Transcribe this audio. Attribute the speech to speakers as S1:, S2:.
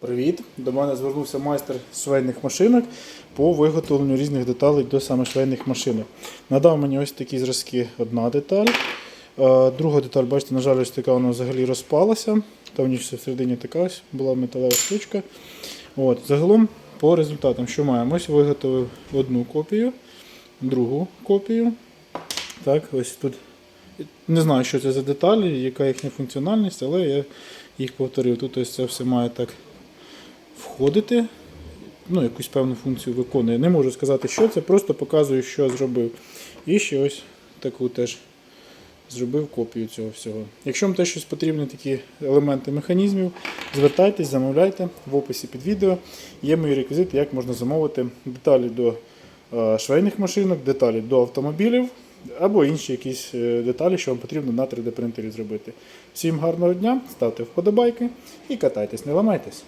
S1: Привіт! До мене звернувся майстер швейних машинок по виготовленню різних деталей до саме швейних машинок. Надав мені ось такі зразки одна деталь. Е, Друга деталь, бачите, на жаль, ось така вона взагалі розпалася. Там в ній всередині така ось була металева штучка. От, загалом по результатам, що маємо? Ось виготовив одну копію, другу копію. Так, ось тут не знаю, що це за деталі, яка їхня функціональність, але я їх повторив. Тут ось це все має так входити, ну, якусь певну функцію виконує. Не можу сказати, що це, просто показую, що зробив. І ще ось таку теж зробив копію цього всього. Якщо вам теж щось потрібні такі елементи механізмів, звертайтесь, замовляйте в описі під відео. Є мої реквізити, як можна замовити деталі до е, швейних машинок, деталі до автомобілів або інші якісь е, деталі, що вам потрібно на 3D принтері зробити. Всім гарного дня, ставте вподобайки і катайтесь, не ламайтесь.